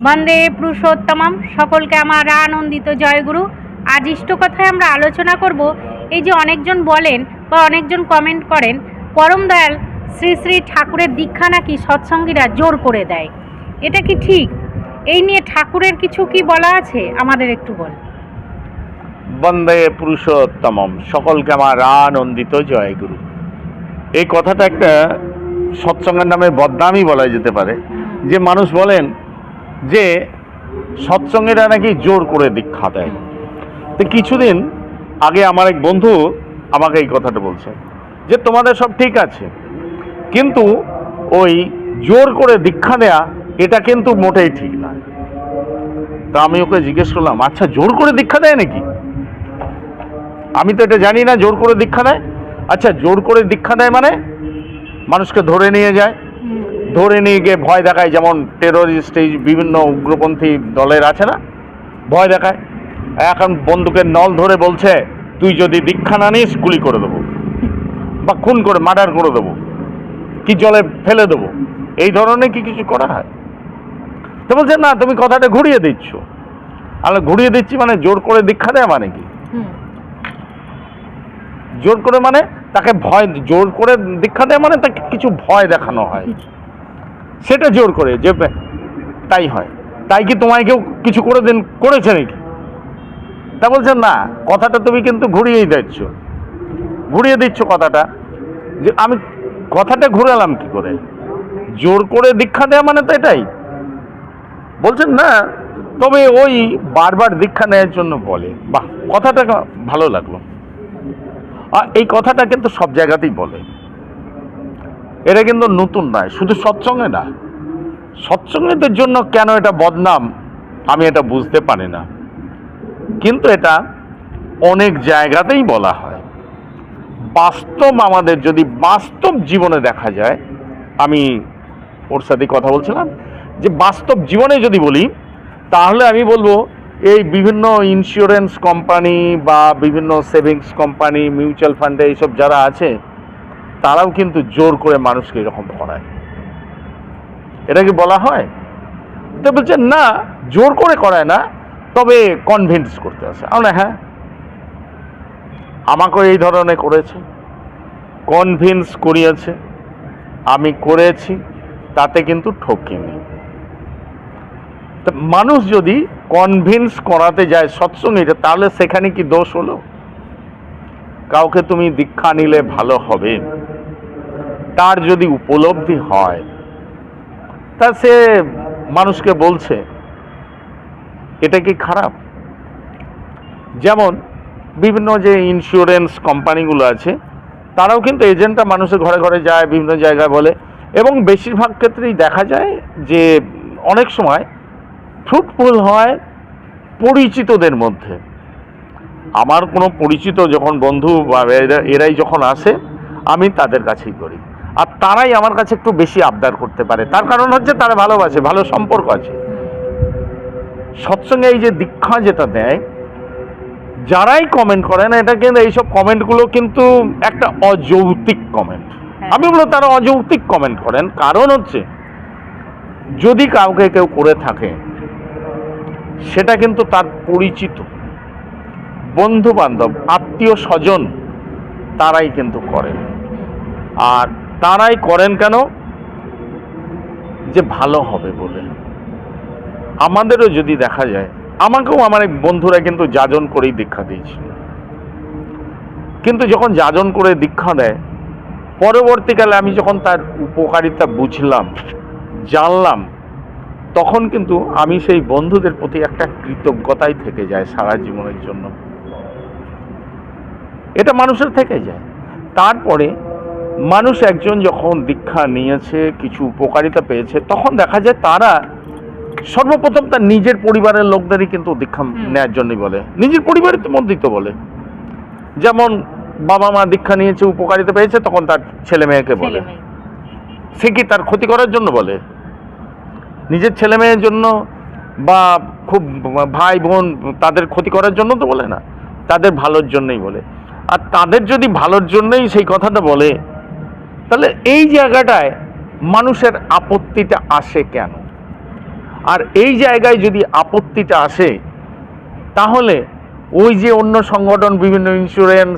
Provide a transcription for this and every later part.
বন্দে পুরুষোত্তমম। সকলকে আমার আনন্দিত জয়গুরু আজ ইষ্ট কথায় আমরা আলোচনা করব এই যে অনেকজন বলেন বা অনেকজন কমেন্ট করেন, পরম দয়াল শ্রী শ্রী ঠাকুরের দীক্ষা নাকি সৎসঙ্গীরা জোর করে দেয়। এটা কি ঠিক? এই নিয়ে ঠাকুরের কিছু কি বলা আছে? আমাদের একটু বল। বন্দে পুরুষোত্তমম। সকলকে আমার আনন্দিত জয়গুরু এই কথাটা একটা সৎসঙ্গের নামে বদনামই বলা যেতে পারে। যে মানুষ বলেন যে সৎসঙ্গেরা নাকি জোর করে দীক্ষা দেয়। তো কিছুদিন আগে আমার এক বন্ধু আমাকে এই কথাটা বলছে যে, তোমাদের সব ঠিক আছে, কিন্তু ওই জোর করে দীক্ষা দেয়া, এটা কিন্তু মোটেই ঠিক না। তা আমি ওকে জিজ্ঞেস করলাম আচ্ছা জোর করে দীক্ষা দেয় নাকি? আমি তো এটা জানি না, জোর করে দীক্ষা দেয়। আচ্ছা জোর করে দীক্ষা দেয় মানে মানুষকে ধরে নিয়ে যায়। ধরে নিয়ে গিয়ে ভয় দেখায় যেমন টেরোরিস্ট এই বিভিন্ন উগ্রপন্থী দলের আছে না? ভয় দেখায়। এখন বন্দুকের নল ধরে বলছে তুই যদি দীক্ষা না নিস গুলি করে দেবো বা খুন করে মার্ডার করে দেবো। কি জলে ফেলে দেবো? এই ধরনের কি কিছু করা হয়? তো বলছে না তুমি কথাটা ঘুরিয়ে দিচ্ছ। আমি ঘুরিয়ে দিচ্ছি মানে জোর করে দীক্ষা দেয় মানে কি? জোর করে মানে তাকে ভয় জোর করে দীক্ষা দেয় মানে তাকে কিছু ভয় দেখানো হয়। সেটা জোর করে যে তাই হয়। তাই কি তোমায় কেউ কিছু করে দেন, করেছে নাকি? তা বলছে, না, কথাটা তুমি কিন্তু ঘুরিয়েই দিচ্ছ। ঘুরিয়ে দিচ্ছ কথাটা। যে আমি কথাটা ঘুরালাম কি করে? জোর করে দীক্ষা দেওয়া মানে তো এটাই। বলছেন, না, তবে ওই বারবার দীক্ষা নেওয়ার জন্য বলে। বাহ, কথাটা ভালো লাগল। আর এই কথাটা কিন্তু সব জায়গাতেই বলে। এটা কিন্তু নতুন নয় শুধু সৎসঙ্গে না। সৎসঙ্গীদের জন্য কেন এটা বদনাম, আমি এটা বুঝতে পারি না। কিন্তু এটা অনেক জায়গাতেই বলা হয়। বাস্তব আমাদের যদি বাস্তব জীবনে দেখা যায়, আমি ওর সাথে কথা বলছিলাম, যে বাস্তব জীবনে যদি বলি, তাহলে আমি বলব, এই বিভিন্ন ইন্স্যুরেন্স কোম্পানি বা বিভিন্ন সেভিংস কোম্পানি মিউচুয়াল ফান্ডে এইসব যারা আছে তারাও কিন্তু জোর করে মানুষকে এরকম করায় এটা কি বলা হয়? তো বলছে, না, জোর করে করায় না, তবে কনভিন্স করতে আছে। আমরা হ্যাঁ। আমাকেও এই ধরনের করেছে। কনভিন্স করিয়েছে। আমি করেছি, তাতে কিন্তু ঠকিনি। মানুষ যদি কনভিন্স করাতে যায় সৎসঙ্গীটা তাহলে সেখানে কি দোষ হলো? কাউকে তুমি দীক্ষা নিলে ভালো হবে। তার যদি উপলব্ধি হয়, তা সে মানুষকে বলছে, এটা কি খারাপ? যেমন বিভিন্ন যে ইন্স্যুরেন্স কোম্পানিগুলো আছে, তারাও কিন্তু এজেন্টটা মানুষের ঘরে ঘরে যায়, বিভিন্ন জায়গায় বলে। এবং বেশিরভাগ ক্ষেত্রেই দেখা যায় যে অনেক সময় ফ্রুটফুল হয় পরিচিতদের মধ্যে। আমার কোনো পরিচিত যখন বন্ধু বা এরা- এরাই যখন আসে, আমি তাদের কাছেই করি। আর তারাই আমার কাছে একটু বেশি আবদার করতে পারে। তার কারণ হচ্ছে তারা ভালোবাসে ভালো সম্পর্ক আছে। সৎসঙ্গে এই যে দীক্ষা যেটা দেয় যারাই কমেন্ট করে না এটা কিন্তু এইসব কমেন্টগুলো কিন্তু একটা অযৌক্তিক কমেন্ট হ্যাঁ। আমি বলব তারা অযৌক্তিক কমেন্ট করেন। কারণ হচ্ছে যদি কাউকে কেউ করে থাকে সেটা কিন্তু তার পরিচিত বন্ধু বান্ধব আত্মীয় স্বজন তারাই কিন্তু করেন আর তারাই করেন কেন? যে ভালো হবে বলে। আমাদেরও যদি দেখা যায়, আমাকেও আমার এক বন্ধুরা কিন্তু যাজন করেই দীক্ষা দিয়েছিল। কিন্তু যখন যাজন করে দীক্ষা দেয়, পরবর্তীকালে আমি যখন তার উপকারিতা বুঝলাম, জানলাম, তখন কিন্তু আমি সেই বন্ধুদের প্রতি একটা কৃতজ্ঞতাই থেকে যায় সারা জীবনের জন্য। এটা মানুষের থেকে যায়। তারপরে মানুষ একজন যখন দীক্ষা নিয়েছে কিছু উপকারিতা পেয়েছে তখন দেখা যায় তারা সর্বপ্রথম তার নিজের পরিবারের লোকদেরই কিন্তু দীক্ষা। নেওয়ার জন্যই বলে। নিজের পরিবারের তো মধ্যেই তো বলে। যেমন বাবা মা দীক্ষা নিয়েছে উপকারিতা পেয়েছে তখন তার ছেলে মেয়েকে বলে। সে কি তার ক্ষতি করার জন্য বলে? নিজের ছেলে মেয়ের জন্য বা খুব ভাই বোন তাদের ক্ষতি করার জন্য তো বলে না। তাদের ভালোর জন্যই বলে। আর তাদের যদি ভালোর জন্যই সেই কথাটা বলে তাহলে এই জায়গাটায় মানুষের আপত্তিটা আসে কেন? আর এই জায়গায় যদি আপত্তিটা আসে, তাহলে ওই যে অন্য সংগঠন, বিভিন্ন ইন্স্যুরেন্স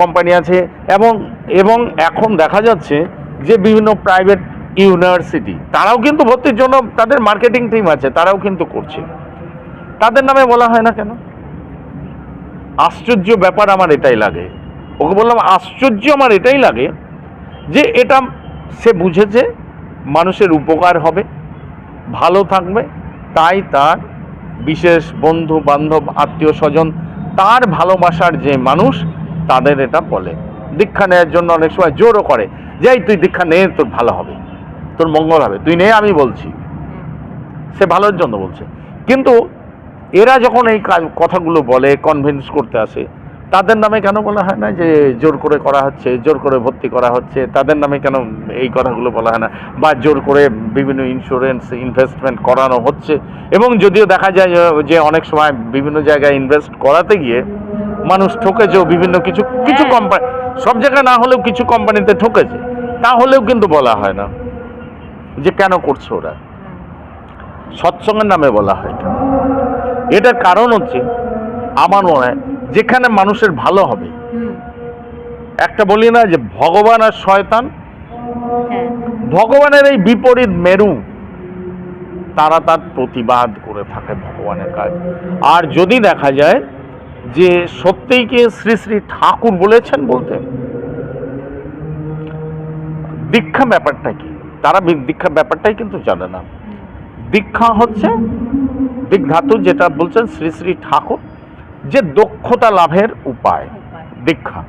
কোম্পানি আছে এবং এবং এখন দেখা যাচ্ছে যে বিভিন্ন প্রাইভেট ইউনিভার্সিটি তারাও কিন্তু ভর্তির জন্য তাদের মার্কেটিং টিম আছে, তারাও কিন্তু করছে। তাদের নামে বলা হয় না কেন? আশ্চর্য ব্যাপার আমার এটাই লাগে। ওকে বললাম, আশ্চর্য আমার এটাই লাগে যে এটা সে বুঝেছে, মানুষের উপকার হবে, ভালো থাকবে, তাই তার বিশেষ বন্ধু, বান্ধব, আত্মীয় স্বজন, তার ভালোবাসার যে মানুষ, তাদের এটা বলে। দীক্ষা নেওয়ার জন্য অনেক সময় জোরও করে, যে তুই দীক্ষা নে, তোর ভালো হবে, তোর মঙ্গল হবে, তুই নে আমি বলছি। সে ভালোর জন্য বলছে। কিন্তু এরা যখন এই কথাগুলো বলে কনভিন্স করতে আসে তাদের নামে কেন বলা হয় না যে জোর করে করা হচ্ছে জোর করে ভর্তি করা হচ্ছে? তাদের নামে কেন এই কথাগুলো বলা হয় না? বা জোর করে বিভিন্ন ইন্স্যুরেন্স ইনভেস্টমেন্ট করানো হচ্ছে? এবং যদিও দেখা যায় যে- অনেক সময় বিভিন্ন জায়গায় ইনভেস্ট করাতে গিয়ে মানুষ ঠকেছেও বিভিন্ন কিছু কিছু হ্যাঁ। কোম্পানি সব জায়গায় না হলেও কিছু কোম্পানিতে ঠকেছে তাহলেও কিন্তু বলা হয় না যে কেন করছে ওরা। সৎসঙ্গের নামে বলা হয় এটা। এটার কারণ হচ্ছে আমার মনে হয় যেখানে মানুষের ভালো হবে। একটা বলি না যে ভগবান আর শয়তান হ্যাঁ। ভগবানের এই বিপরীত মেরু তারা তার প্রতিবাদ করে থাকে ভগবানের কাজ। আর যদি দেখা যায় যে সত্যিই কি শ্রী শ্রী ঠাকুর বলেছেন বলতে? দীক্ষা ব্যাপারটা কি? তারা দীক্ষা ব্যাপারটাই কিন্তু জানে না। দীক্ষা হচ্ছে দিক ধাতু যেটা বলছেন শ্রী শ্রী ঠাকুর। যে দক্ষতা লাভের উপায়। দীক্ষা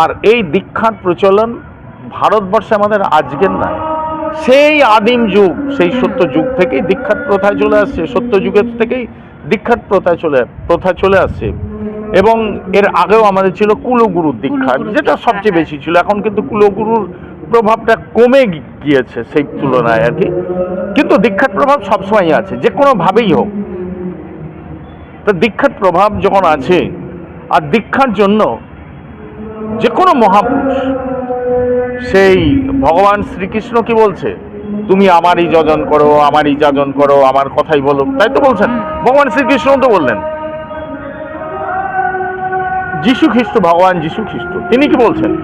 আর এই দীক্ষার প্রচলন ভারতবর্ষে আমাদের আজকের নয় সেই আদিম যুগ সেই সত্য যুগ থেকেই দীক্ষার প্রথায় চলে আসছে সত্য যুগের থেকেই দীক্ষার প্রথা চলে প্রথা চলে আসছে এবং এর আগেও আমাদের ছিল কুলগুরুর দীক্ষা যেটা সবচেয়ে। বেশি ছিল এখন কিন্তু কুলগুরুর প্রভাবটা কমে গিয়েছে সেই তুলনায় আর কি কিন্তু দীক্ষার প্রভাব সবসময় আছে যে কোনোভাবেই হোক তো দীক্ষার প্রভাব যখন আছে আর দীক্ষার জন্য যে কোনো মহাপুরুষ সেই ভগবান শ্রীকৃষ্ণ কি বলছে? তুমি আমারই যজন করো আমারই যাজন করো আমার কথাই বলো। তাই তো বলছেন। ভগবান শ্রীকৃষ্ণ তো বললেন। যিশু খ্রিস্ট ভগবান যিশু খ্রিস্ট তিনি কি বলছেন?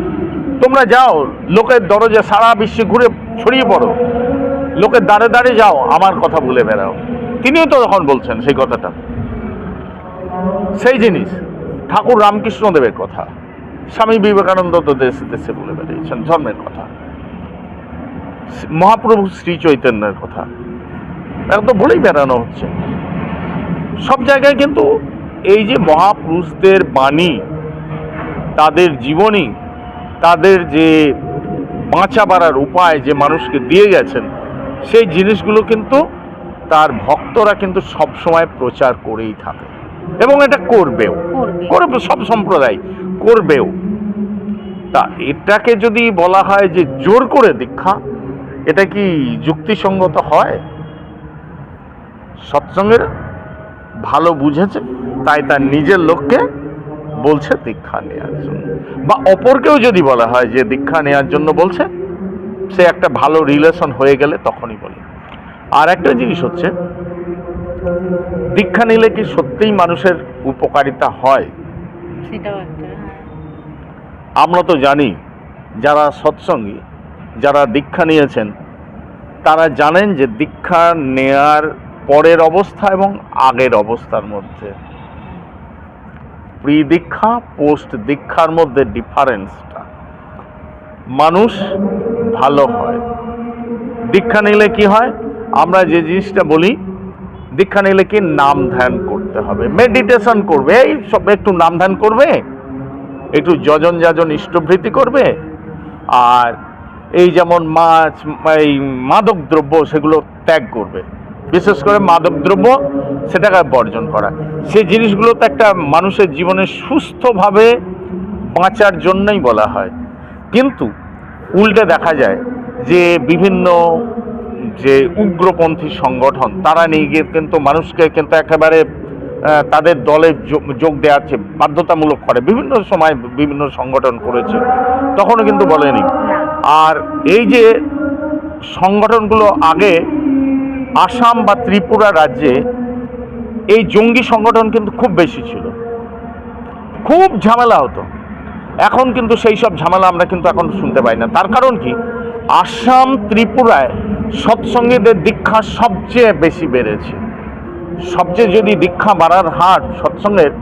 তোমরা যাও লোকের দরজা সারা বিশ্বে ঘুরে ছড়িয়ে পড়ো। লোকের দাঁড়ে দাঁড়ে যাও আমার কথা বলে বেড়াও। তিনিও তো তখন বলছেন সেই কথাটা। সেই জিনিস। ঠাকুর রামকৃষ্ণ দেবের কথা। স্বামী বিবেকানন্দ তো দেশে দেশে বলে বেরিয়েছেন ধর্মের কথা। মহাপ্রভু শ্রী চৈতন্যের কথা। এখন তো বলেই বেড়ানো হচ্ছে। সব জায়গায় কিন্তু এই যে মহাপুরুষদের বাণী, তাদের জীবনী, তাদের যে বাঁচা বাড়ার উপায় যে মানুষকে দিয়ে গেছেন, সেই জিনিসগুলো কিন্তু তার ভক্তরা কিন্তু সব সময় প্রচার করেই থাকে। এবং এটা করবেও। করবে। সব সম্প্রদায় করবেও। তা এটাকে যদি বলা হয় যে জোর করে দীক্ষা এটা কি যুক্তিসঙ্গত হয়? সৎসঙ্গের ভালো বুঝেছে তাই তার নিজের লোককে বলছে দীক্ষা নেওয়ার জন্য। বা অপরকেও যদি বলা হয় যে দীক্ষা নেওয়ার জন্য বলছে সে একটা ভালো রিলেশন হয়ে গেলে তখনই বলে। আর একটা জিনিস হচ্ছে দীক্ষা নিলে কি সত্যিই মানুষের উপকারিতা হয়। আমরা তো জানি যারা সৎসঙ্গী যারা দীক্ষা নিয়েছেন তারা জানেন যে দীক্ষা নেয়ার পরের অবস্থা এবং আগের অবস্থার মধ্যে। প্রি দীক্ষা পোস্ট দীক্ষার মধ্যে ডিফারেন্সটা। মানুষ ভালো হয়। দীক্ষা নিলে কি হয়? আমরা যে জিনিসটা বলি দীক্ষা নিলে কি নাম ধ্যান করতে হবে? মেডিটেশন করবে? এই সব একটু নাম ধ্যান করবে? একটু যজন যাজন ইষ্টভৃতি করবে? আর এই যেমন মাছ, এই মাদক দ্রব্য সেগুলো ত্যাগ করবে। বিশেষ করে মাদক দ্রব্য সেটাকে বর্জন করা। সেই জিনিসগুলো তো একটা মানুষের জীবনে সুস্থভাবে বাঁচার জন্যই বলা হয়। কিন্তু উল্টে দেখা যায় যে বিভিন্ন যে উগ্রপন্থী সংগঠন, তারা নিয়ে গিয়ে কিন্তু মানুষকে কিন্তু একেবারে তাদের দলে যোগ- দেওয়াচ্ছে বাধ্যতামূলক করে। বিভিন্ন সময় বিভিন্ন সংগঠন করেছে, তখনও কিন্তু বলেনি। আর এই যে সংগঠনগুলো আগে আসাম বা ত্রিপুরা রাজ্যে এই জঙ্গি সংগঠন কিন্তু খুব বেশি ছিল। খুব ঝামেলা হতো। এখন কিন্তু সেই সব ঝামেলা আমরা কিন্তু এখন শুনতে পাই না। তার কারণ কি? আসাম, ত্রিপুরায় সৎসঙ্গীদের দীক্ষা সবচেয়ে বেশি বেড়েছে। সবচেয়ে যদি দীক্ষা বাড়ার হার সৎসঙ্গের,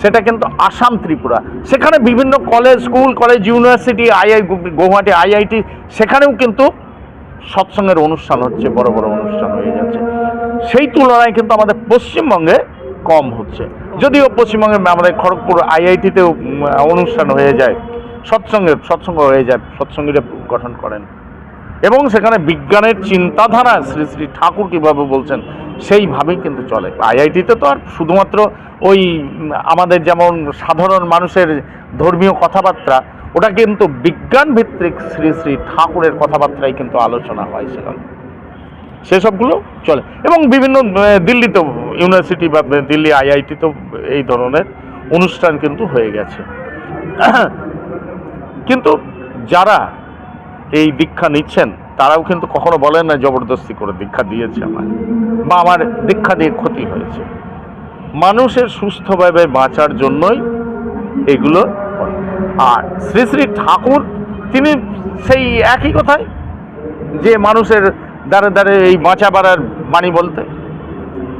সেটা কিন্তু আসাম ত্রিপুরা। সেখানে বিভিন্ন college school college university I I Guwahati IIT সেখানেও কিন্তু সৎসঙ্গের অনুষ্ঠান হচ্ছে, বড় বড় অনুষ্ঠান হয়ে যাচ্ছে। সেই তুলনায় কিন্তু আমাদের পশ্চিমবঙ্গে কম হচ্ছে। যদিও পশ্চিমবঙ্গে আমাদের খড়গপুর আইআইটিতেও অনুষ্ঠান হয়ে যায় সৎসঙ্গের সৎসঙ্গ হয়ে যায় সৎসঙ্গীরা গঠন করেন। এবং সেখানে বিজ্ঞানের চিন্তাধারা শ্রী শ্রী ঠাকুর কীভাবে বলছেন, সেইভাবেই কিন্তু চলে। আইআইটিতে তো আর শুধুমাত্র ওই আমাদের যেমন সাধারণ মানুষের ধর্মীয় কথাবার্তা, ওটা কিন্তু বিজ্ঞান ভিত্তিক শ্রী শ্রী ঠাকুরের কথাবার্তাই কিন্তু আলোচনা হয় সেখানে। সেসবগুলো চলে। এবং বিভিন্ন দিল্লিতেও ইউনিভার্সিটি বা দিল্লি আইআইটিতেও এই ধরনের অনুষ্ঠান কিন্তু হয়ে গেছে। কিন্তু যারা এই দীক্ষা নিচ্ছেন, তারাও কিন্তু কখনো বলেন না জবরদস্তি করে দীক্ষা দিয়েছে আমার বা আমার দীক্ষা দিয়ে ক্ষতি হয়েছে। মানুষের সুস্থভাবে বাঁচার জন্যই এগুলো আর শ্রী শ্রী ঠাকুর, তিনি সেই একই কথাই, যে মানুষের দ্বারে দ্বারে এই বাঁচা বাড়ার বাণী বলতে।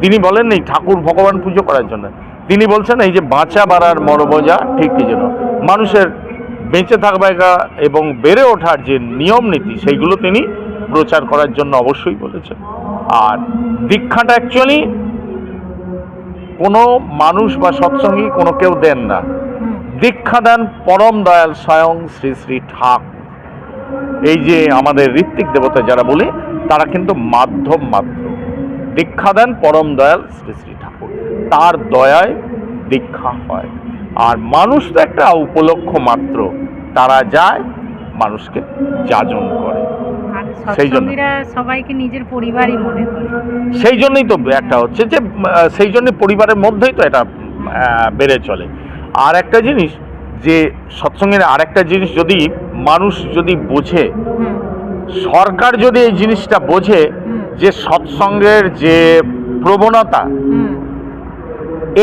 তিনি বলেন এই ঠাকুর ভগবান পুজো করার জন্য। তিনি বলছেন, এই যে বাঁচা বাড়ার মরবজা ঠিক কি যেন। মানুষের বেঁচে থাকবা এবং বেড়ে ওঠার যে নিয়ম নীতি, সেইগুলো তিনি প্রচার করার জন্য অবশ্যই বলেছেন। আর দীক্ষাটা অ্যাকচুয়ালি কোনো মানুষ বা সৎসঙ্গী কোনো কেউ দেন না। দীক্ষা দেন পরম দয়াল স্বয়ং শ্রী শ্রী ঠাকুর। এই যে আমাদের ঋত্বিক দেবতা যারা বলি, তারা কিন্তু মাধ্যম মাত্র। দীক্ষা দেন পরম দয়াল শ্রী শ্রী ঠাকুর। তার দয়ায় দীক্ষা হয়। আর মানুষ তো একটা উপলক্ষ মাত্র। তারা যায় মানুষকে যাজন করে। সেই জন্য। সবাইকে নিজের পরিবারই মনে করে। সেই জন্যই তো একটা হচ্ছে যে সেই জন্য পরিবারের মধ্যেই তো এটা বেড়ে চলে। আর একটা জিনিস যে সৎসঙ্গের আর একটা জিনিস যদি মানুষ যদি বোঝে সরকার যদি এই জিনিসটা বোঝে যে সৎসঙ্গের যে প্রবণতা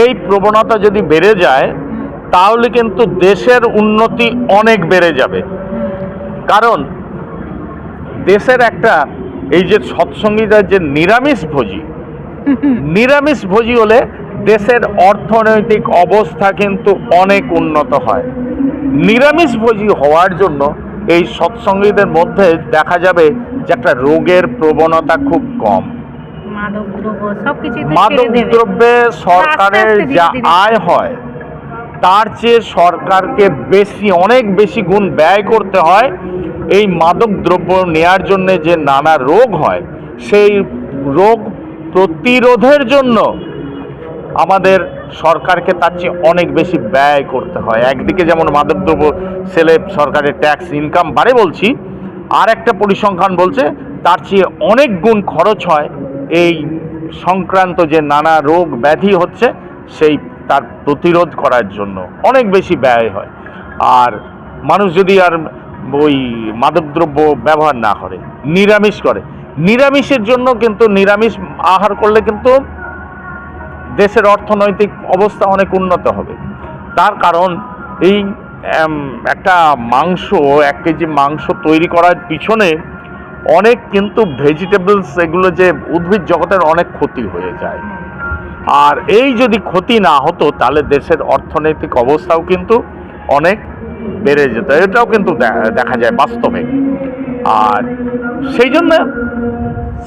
এই প্রবণতা যদি বেড়ে যায় তাহলে কিন্তু দেশের উন্নতি অনেক বেড়ে যাবে। কারণ দেশের একটা এই যে সৎসঙ্গীরা যে নিরামিষ ভোজী নিরামিষ ভোজী হলে দেশের অর্থনৈতিক অবস্থা কিন্তু অনেক উন্নত হয়। নিরামিষ ভোজী হওয়ার জন্য এই সৎসঙ্গীদের মধ্যে দেখা যাবে যে একটা রোগের প্রবণতা খুব কম। মাদক দ্রব্য দ্রব্যে সরকারের যা আয় হয় তার চেয়ে সরকারকে বেশি, অনেক বেশি গুণ ব্যয় করতে হয় এই মাদক দ্রব্য নেয়ার জন্য যে নানা রোগ হয়, সেই রোগ প্রতিরোধের জন্য আমাদের সরকারকে তার চেয়ে অনেক বেশি ব্যয় করতে হয়। একদিকে যেমন মাদকদ্রব্য সেলে সরকারের ট্যাক্স ইনকাম বাড়ে বলছি আর একটা পরিসংখ্যান বলছে তার চেয়ে অনেক গুণ খরচ হয় এই সংক্রান্ত যে নানা রোগ ব্যাধি হচ্ছে, সেই তার প্রতিরোধ করার জন্য অনেক বেশি ব্যয় হয়। আর মানুষ যদি আর ওই মাদকদ্রব্য ব্যবহার না করে, নিরামিষ করে, নিরামিষের জন্য কিন্তু নিরামিষ আহার করলে কিন্তু দেশের অর্থনৈতিক অবস্থা অনেক উন্নত হবে। তার কারণ এই একটা মাংস, এক কেজি মাংস তৈরি করার পিছনে অনেক কিন্তু ভেজিটেবলস এগুলো যে উদ্ভিদ জগতের অনেক ক্ষতি হয়ে যায়। আর এই যদি ক্ষতি না হতো, তাহলে দেশের অর্থনৈতিক অবস্থাও কিন্তু অনেক বেড়ে যেত। এটাও কিন্তু দেখা যায় বাস্তবে। আর সেই জন্য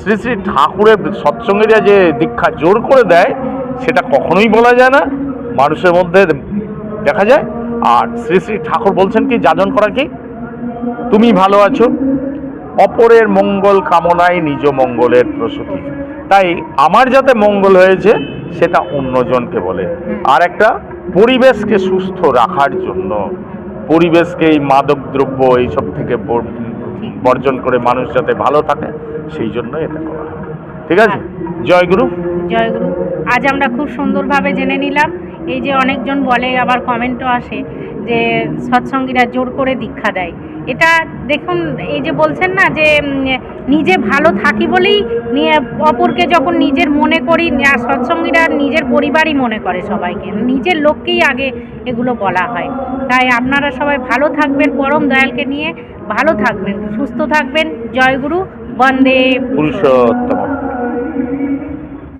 শ্রী শ্রী ঠাকুরের সৎসঙ্গীরা যে দীক্ষা জোর করে দেয়, সেটা কখনোই বলা যায় না। মানুষের মধ্যে দেখা যায়। আর শ্রী শ্রী ঠাকুর বলছেন কি, যাজন করা কি? তুমি ভালো আছো? অপরের মঙ্গল কামনায় নিজ মঙ্গলের প্রসূতি। তাই আমার যাতে মঙ্গল হয়েছে সেটা অন্যজনকে বলে। আর একটা পরিবেশকে সুস্থ রাখার জন্য। পরিবেশকে এই মাদক দ্রব্য এইসব থেকে বর্জন করে মানুষ যাতে ভালো থাকে সেই জন্য এটা করা। ঠিক আছে? জয়গুরু জয়গুরু আজ আমরা খুব সুন্দরভাবে জেনে নিলাম। এই যে অনেকজন বলে আবার কমেন্টও আসে। যে সৎসঙ্গীরা জোর করে দীক্ষা দেয়। এটা দেখুন, এই যে বলছেন না যে নিজে ভালো থাকি বলেই নিয়ে অপরকে যখন নিজের মনে করি সৎসঙ্গীরা নিজের পরিবারই মনে করে সবাইকে। নিজের লোককেই আগে এগুলো বলা হয়। তাই আপনারা সবাই ভালো থাকবেন, পরম দয়ালকে নিয়ে ভালো থাকবেন, সুস্থ থাকবেন। জয়গুরু বন্দে পুরুষোত্তম।